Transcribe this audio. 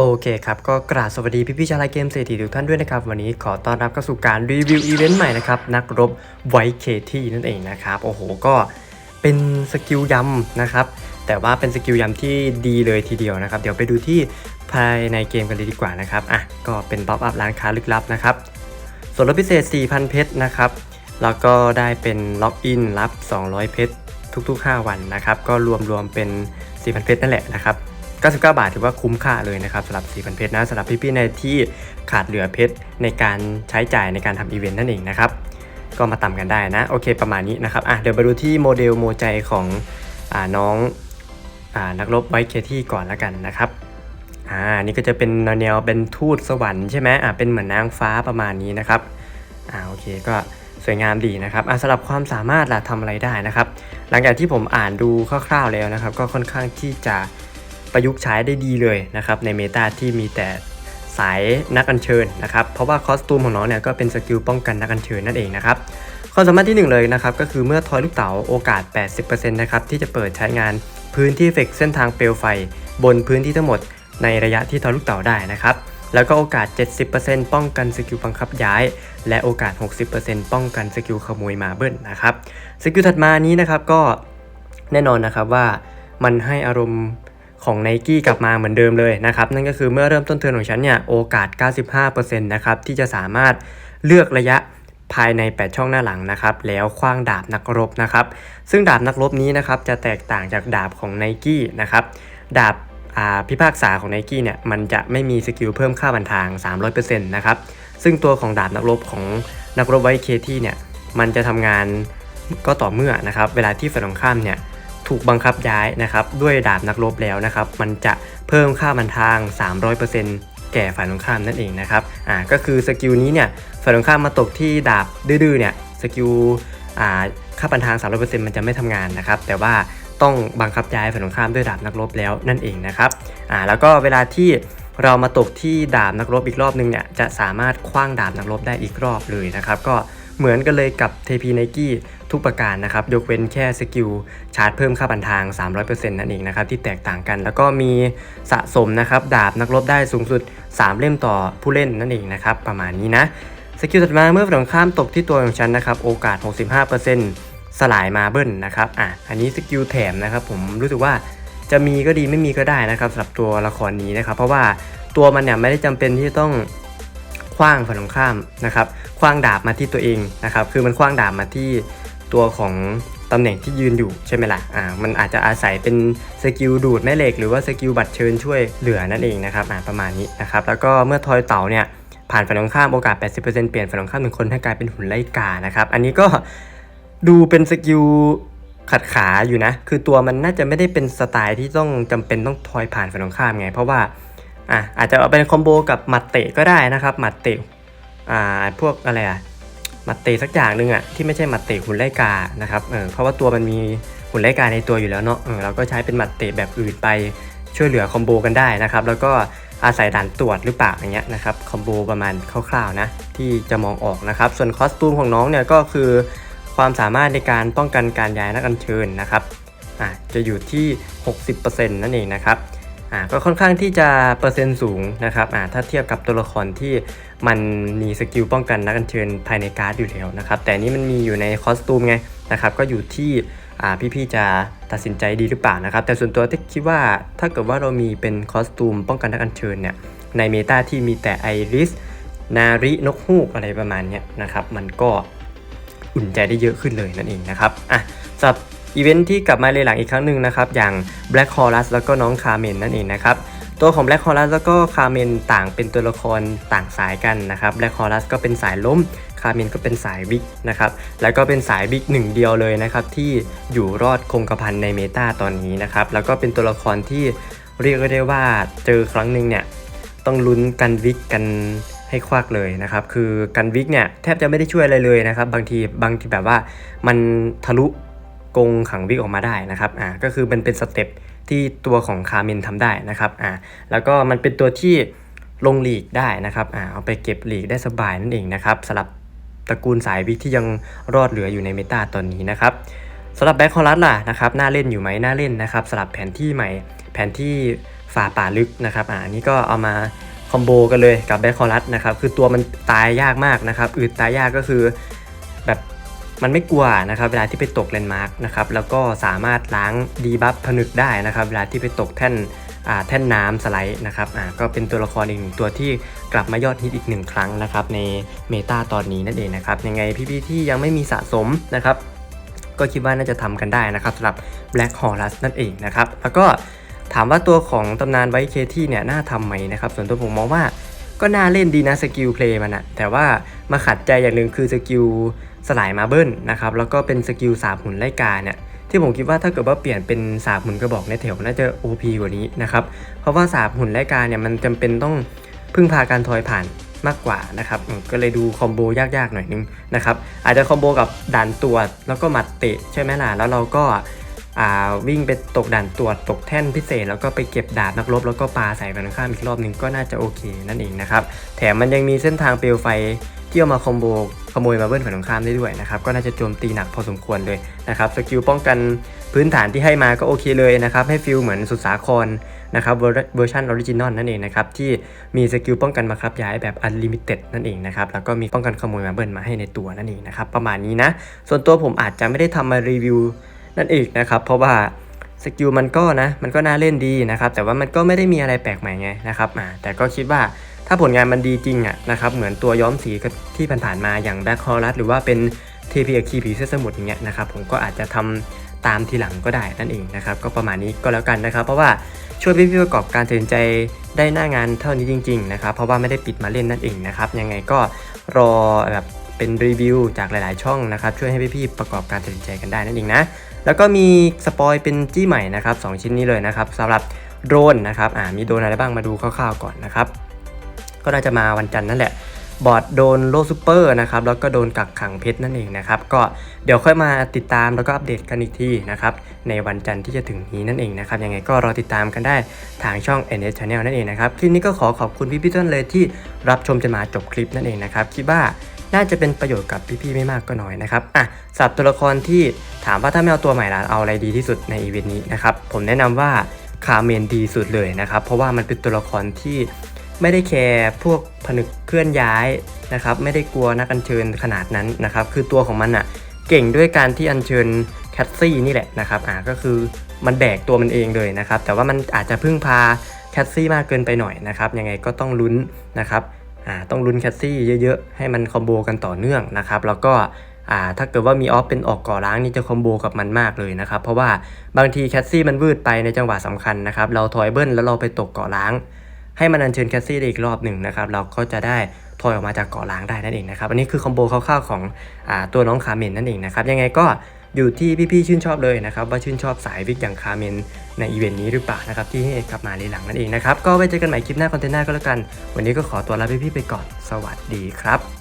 โอเคครับ ก็กราบสวัสดีพี่พี่ๆชาวไลฟ์เกมเศรษฐีทุกท่านด้วยนะครับ วันนี้ขอต้อนรับเข้าสู่การรีวิวอีเวนต์ใหม่นะครับ นักรบไวเคที่นั่นเองนะครับ โอ้โหก็เป็นสกิลยำนะครับ แต่ว่าเป็นสกิลยำที่ดีเลยทีเดียวนะครับ เดี๋ยวไปดูที่ภายในเกมกันเลยดีกว่านะครับอะก็เป็นป๊อปอัพร้านค้าลึกลับนะครับ ส่วนลดพิเศษ 4,000 เพชรนะครับแล้วก็ได้เป็นล็อกอินรับ 200 เพชรทุกๆ 5 วันนะครับก็รวมๆเป็น 4,000 เพชรนั่นแหละนะครับ 99 บาทถือว่าคุ้มค่าเลยนะครับสำหรับ 4,000 เพชรนะสำหรับพี่ๆในที่ขาดเหลือเพชรในการใช้จ่ายในการทำอีเวนต์นั่นเองนะครับก็มาตามกันได้นะโอเคประมาณนี้นะครับอะเดี๋ยวไปดูที่โมเดลโมใจของอาน้องอานักรบไวเคที่ก่อนแล้วกันนะครับอ่านี่ก็จะเป็นแนวเป็นทูตสวรรค์ใช่ไหมอะเป็นเหมือนนางฟ้าประมาณนี้นะครับอ่าโอเคก็สวยงามดีนะครับอะสำหรับความสามารถล่ะทำอะไรได้นะครับ หลังจากที่ผมอ่านดูคร่าวๆแล้วนะครับ ก็ค่อนข้างที่จะ ประยุกต์ใช้ได้ดีเลยนะครับในเมตาที่มีแต่สายนักอัญเชิญนะครับเพราะว่าคอสตูมของน้องเนี่ยก็เป็นสกิลป้องกันนักอัญเชิญนั่นเองนะครับความสามารถที่หนึ่งเลยนะครับก็คือเมื่อทอยลูกเต๋าโอกาส 80%นะครับที่จะเปิดใช้งานพื้นที่เฟกเส้นทางเปลวไฟ บนพื้นที่ทั้งหมดในระยะที่ทอยลูกเต๋าได้นะครับแล้วก็โอกาส 70%ป้องกันสกิลบังคับย้าย และโอกาส 60%ป้องกันสกิลขโมยมาเบิ้ลนะครับสกิลถัดมานี้นะครับก็แน่นอนนะครับว่ามันให้อารมณ์ ของ n นกี้กลับมาเหมือนเดิมเลยนะครับ นั่นก็คือเมื่อเริ่มต้นเทิร์นของฉันเนี่ยโอกาส 95%นะครับที่จะสามารถเลือกระยะภายใน 8 ช่องหน้าหลังนะครับ แล้วคว้างดาบนักรบนะครับ ซึ่งดาบนักรบนี้นะครับจะแตกต่างจากดาบของ n นกี้นะครับ ดาบาพิพากษาของ n นกี้เนี่ยมันจะไม่มีสกิลเพิ่มค่าบันทาง 300%นะครับ ซึ่งตัวของดาบนักรบของนักรบไวเคที่เนี่ยมันจะทำงานก็ต่อเมื่อนะครับเวลาที่ฝ่ายตรงข้ามเนี่ย ถูกบังคับย้ายนะครับด้วยดาบนักรบแล้วนะครับ มันจะเพิ่มค่าบันทาง 300%แก่ฝ่ายตรงข้ามนั่นเองนะครับอ่าก็คือสกิลนี้เนี่ยฝ่ายตรงข้ามมาตกที่ดาบดื้อเนี่ยสกิลอ่าค่าบันทาง 300%มันจะไม่ทำงานนะครับ แต่ว่าต้องบังคับย้ายฝ่ายตรงข้ามด้วยดาบนักรบแล้วนั่นเองนะครับอ่าแล้วก็เวลาที่เรามาตกที่ดาบนักรบอีกรอบนึงเนี่ยจะสามารถคว้างดาบนักรบได้อีกรอบเลยนะครับ ก็ เหมือนกันเลยกับเทพีไนกี้ทุกประการนะครับ ยกเว้นแค่สกิลชาร์จเพิ่มค่าบันทาง 300%นั่นเองนะครับ ที่แตกต่างกัน แล้วก็มีสะสมนะครับ ดาบนักรบได้สูงสุด 3 เล่มต่อผู้เล่นนั่นเองนะครับ ประมาณนี้นะสกิลถัดมาเมื่อฝั่งข้ามตกที่ตัวของฉันนะครับ โอกาส 65%สลายมาเบิลนะครับอะอันนี้สกิลแถมนะครับ ผมรู้สึกว่าจะมีก็ดีไม่มีก็ได้นะครับสำหรับตัวละครนี้นะครับ เพราะว่าตัวมันเนี่ยไม่ได้จำเป็นที่จะต้อง คว้างฝั่งตรงข้ามนะครับคว้างดาบมาที่ตัวเองนะครับ คือมันคว้างดาบมาที่ตัวของตำแหน่งที่ยืนอยู่ใช่ไหมล่ะ อ่า มันอาจจะอาศัยเป็นสกิลดูดแม่เหล็ก หรือว่าสกิลบัตรเชิญช่วยเหลือนั่นเองนะครับ อ่า ประมาณนี้นะครับ แล้วก็เมื่อทอยเต่าเนี่ยผ่านฝั่งตรงข้ามโอกาส 80%เปลี่ยนฝั่งตรงข้ามหนึ่งคนให้กลายเป็นหุ่นไล่กานะครับ อันนี้ก็ดูเป็นสกิลขัดขาอยู่นะ คือตัวมันน่าจะไม่ได้เป็นสไตล์ที่ต้องจำเป็นต้องทอยผ่านฝั่งตรงข้ามไง เพราะว่า อะอาจจะเอาเป็นคอมโบกับหมัดเตะก็ได้นะครับหมัดเตะอ่าพวกอะไรอะหมัดเตะสักอย่างหนึ่งอะที่ไม่ใช่หมัดเตะหุ่นไล่กานะครับเออเพราะว่าตัวมันมีหุ่นไล่กาในตัวอยู่แล้วเนาะเออเราก็ใช้เป็นหมัดเตะแบบอื่นไปช่วยเหลือคอมโบกันได้นะครับ แล้วก็อาศัยด่านตรวจหรือเปล่าอย่างเงี้ยนะครับคอมโบประมาณคร่าวๆนะที่จะมองออกนะครับ ส่วนคอสตูมของน้องเนี่ยก็คือ ความสามารถในการป้องกันการย้ายนักอัญเชิญนะครับอ่าจะอยู่ที่ 60%นั่นเองนะครับ อ่าก็ค่อนข้างที่จะเปอร์เซ็นต์สูงนะครับอ่าถ้าเทียบกับตัวละครที่มันมีสกิลป้องกันนักอัญเชิญภายในการ์ดอยู่แล้วนะครับแต่นี้มันมีอยู่ในคอสตูมไงนะครับก็อยู่ที่อ่าพี่ๆจะตัดสินใจดีหรือเปล่านะครับแต่ส่วนตัวที่คิดว่าถ้าเกิดว่าเรามีเป็นคอสตูมป้องกันนักอัญเชิญเนี่ยในเมตาที่มีแต่ไอริสนารินกฮูกอะไรประมาณนี้นะครับมันก็อุ่นใจได้เยอะขึ้นเลยนั่นเองนะครับอะสำหรับ อีเวนท์ที่กลับมาเลยหลังอีกครั้งหนึ่งนะครับอย่าง Black Horus แล้วก็น้องคาเมนนั่นเองนะครับตัวของ Black Horus แล้วก็คาเมนต่างเป็นตัวละครต่างสายกันนะครับ Black Horus ก็เป็นสายล้มคาเมนก็เป็นสายวิกนะครับแล้วก็เป็นสายวิกหนึ่งเดียวเลยนะครับที่อยู่รอดคงกระพันในเมตาตอนนี้นะครับแล้วก็เป็นตัวละครที่เรียกได้ว่าเจอครั้งหนึ่งเนี่ยต้องลุ้นกันวิกกันให้ควักเลยนะครับ คือกันวิกเนี่ยแทบจะไม่ได้ช่วยอะไรเลยนะครับ บางทีบางทีแบบว่ามันทะลุ กงขังวิกออกมาได้นะครับอ่าก็คือมันเป็นสเต็ปที่ตัวของคาเมนทำได้นะครับอ่าแล้วก็มันเป็นตัวที่ลงหลีกได้นะครับอ่าเอาไปเก็บหลีกได้สบายนั่นเองนะครับสำหรับตระกูลสายวิกที่ยังรอดเหลืออยู่ในเมตาตอนนี้นะครับสำหรับแบ็คคอรัสล่ะนะครับน่าเล่นอยู่ไหมน่าเล่นนะครับสำหรับแผนที่ใหม่แผนที่ฝ่าป่าลึกนะครับอ่านนี้ก็เอามาคอมโบกันเลยกับแบ็คคอรัสนะครับคือตัวมันตายยากมากนะครับอืดตายยากก็คือแบบ มันไม่กลัวนะครับเวลาที่ไปตกแลนด์มาร์กนะครับแล้วก็สามารถล้างดีบัฟผนึกได้นะครับเวลาที่ไปตกแท่นแท่นน้ำสไลด์นะครับอ่าก็เป็นตัวละครอีกหนึ่งตัวที่กลับมายอดฮิตอีกหนึ่งครั้งนะครับในเมตาตอนนี้นั่นเองนะครับยังไงพี่ๆที่ยังไม่มีสะสมนะครับก็คิดว่าน่าจะทำกันได้นะครับสำหรับ Black Horus นั่นเองนะครับแล้วก็ถามว่าตัวของตำนานไวเคที่เนี่ยน่าทำไหมนะครับส่วนตัวผมมองว่าก็น่าเล่นดีนะสกิลเพลย์มันอะแต่ว่ามาขัดใจอย่างหนึ่งคือสกิล สลายมาเบิลนะครับแล้วก็เป็นสกิลสาบหุ่นไล่กาเนี่ยที่ผมคิดว่าถ้าเกิดว่าเปลี่ยนเป็นสาบหุ่นกระบอกในแถวน่าจะ OP กว่านี้นะครับเพราะว่าสาบหุ่นไล่กาเนี่ยมันจำเป็นต้องพึ่งพาการทอยผ่านมากกว่านะครับก็เลยดูคอมโบยากๆหน่อยนึงนะครับอาจจะคอมโบกับด่านตรวจแล้วก็หมัดเตะใช่ไหมล่ะแล้วเราก็วิ่งไปตกด่านตรวจตกแท่นพิเศษ แล้วก็ไปเก็บดาบนักรบแล้วก็ปาใส่กันข้ามอีกรอบหนึ่งก็น่าจะโอเคนั่นเองนะครับแถมมันยังมีเส้นทางเปลวไฟ ที่เอามาคอมโบขโมยมาเบิ้ลฝั่งตรงข้ามได้ด้วยนะครับก็น่าจะโจมตีหนักพอสมควรเลยนะครับสกิลป้องกันพื้นฐานที่ให้มาก็โอเคเลยนะครับให้ฟิลเหมือนสุดสาครนะครับเวอร์ชันออริจินอลนั่นเองนะครับที่มีสกิลป้องกันมาครับย้ายแบบอันลิมิเต็ดนั่นเองนะครับแล้วก็มีป้องกันขโมยมาเบิ้ลมาให้ในตัวนั่นเองนะครับประมาณนี้นะ ส่วนตัวผมอาจจะไม่ได้ทำมารีวิวนั่นเองนะครับเพราะว่าสกิลมันก็นะมันก็น่าเล่นดีนะครับแต่ว่ามันก็ไม่ได้มีอะไรแปลกใหม่ไงนะครับอ่าแต่ก็คิดว่า ถ้าผลงานมันดีจริงอะนะครับเหมือนตัวย้อมสีที่ผ่านๆมาอย่างแบ็คฮอรัสหรือว่าเป็น TP คีผีเสื้อสมุทรอย่างเงี้ยนะครับผมก็อาจจะทำตามทีหลังก็ได้นั่นเองนะครับก็ประมาณนี้ก็แล้วกันนะครับ เพราะว่าช่วยพี่ๆประกอบการตัดสินใจได้หน้างานเท่านี้จริงๆนะครับเพราะว่าไม่ได้ปิดมาเล่นนั่นเองนะครับยังไงก็รอแบบเป็นรีวิวจากหลายๆ ช่องนะครับช่วยให้พี่ๆประกอบการตัดสินใจกันได้นั่นเองนะแล้วก็มีสปอยเป็นจี้ใหม่นะครับสองชิ้นนี้เลยนะครับสำหรับโดรนนะครับอ่ามีโดรนอะไรบ้างมาดูคร่าวๆก่อนนะครับ ก็น่าจะมาวันจันทร์นั่นแหละบอร์ดโดนโลซูเปอร์นะครับแล้วก็โดนกักขังเพชรนั่นเองนะครับก็เดี๋ยวค่อยมาติดตามแล้วก็อัปเดตกันอีกทีนะครับในวันจันทร์ที่จะถึงนี้นั่นเองนะครับยังไงก็รอติดตามกันได้ทางช่อง NS Channel นั่นเองนะครับคลิปนี้ก็ขอขอบคุณพี่พี่ๆทุกท่านเลยที่รับชมจนมาจบคลิปนั่นเองนะครับคิดว่าน่าจะเป็นประโยชน์กับพี่ๆไม่มากก็น้อยนะครับอะสับตัวละครที่ถามว่าถ้าไม่เอาตัวใหม่ละเอาอะไรดีที่สุดในอีเวนต์นี้นะครับผมแนะนำว่าคาเมนดีสุดเลยนะครับเพราะว่ามันเป็นตัวละครที่ ไม่ได้แคร์พวกผนึกเคลื่อนย้ายนะครับ ไม่ได้กลัวนักอัญเชิญขนาดนั้นนะครับ คือตัวของมันอะ่ะเก่งด้วยการที่อัญเชิญแคทซี่นี่แหละนะครับอ่าก็คือมันแบกตัวมันเองเลยนะครับ แต่ว่ามันอาจจะพึ่งพาแคทซี่มากเกินไปหน่อยนะครับ ยังไงก็ต้องลุ้นนะครับอ่าต้องลุ้นแคทซี่เยอะๆ ให้มันคอมโบกันต่อเนื่องนะครับ แล้วก็อ่าถ้าเกิดว่ามีออฟเป็นออกก่อล้างนี่จะคอมโบกับมันมากเลยนะครับ เพราะว่าบางทีแคทซี่มันวืดไปในจังหวะสำคัญนะครับ เราถอยเบิ้ลแล้วเราไปตกก่อล้าง ให้มันอัญเชิญแคสซี่ได้อีกรอบหนึ่งนะครับเราก็จะได้ถอยออกมาจากเกาะล้างได้นั่นเองนะครับอันนี้คือคอมโบคร่าวๆของอตัวน้องคาเมนนั่นเองนะครับยังไงก็อยู่ที่พี่ๆชื่นชอบเลยนะครับว่าชื่นชอบสายวิกอย่างคาเมนในอีเวนต์นี้หรือเปล่านะครับที่ให้กลับมาในหลังนั่นเองนะครับก็ไว้เจอกันใหม่คลิปหน้าคอนเทนต์หน้าก็แล้วกัน วันนี้ก็ขอตัวลาพี่ๆไปก่อนสวัสดีครับ